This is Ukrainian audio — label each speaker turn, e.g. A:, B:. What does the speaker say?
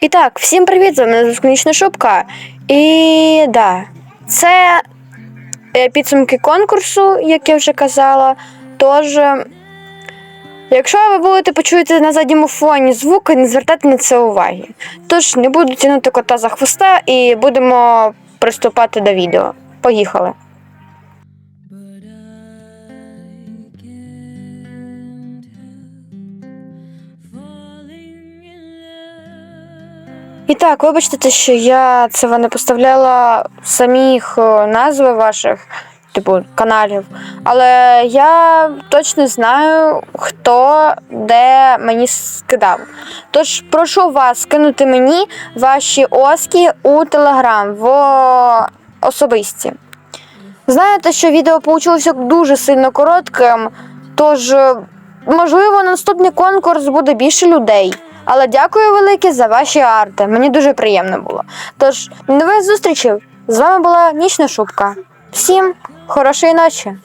A: І так, всім привіт, з вами Конічна Шубка. І да, це е, підсумки конкурсу, як я вже казала. Тож, якщо ви будете почуєте на задньому фоні звуки, не звертайте на це уваги. Тож не буду тягнути кота за хвоста і будемо приступати до відео. Поїхали. І так, вибачте, те, що я це не поставляла самих назви ваших, типу, каналів. Але я точно знаю, хто де мені скидав. Тож прошу вас скинути мені ваші оски у Телеграм в особисті. Знаєте, що відео вийшло дуже сильно коротким, тож, можливо, на наступний конкурс буде більше людей. Але дякую велике за ваші арти. Мені дуже приємно було. Тож, нових зустрічей! З вами була Нічна Шубка. Всім хорошої ночі!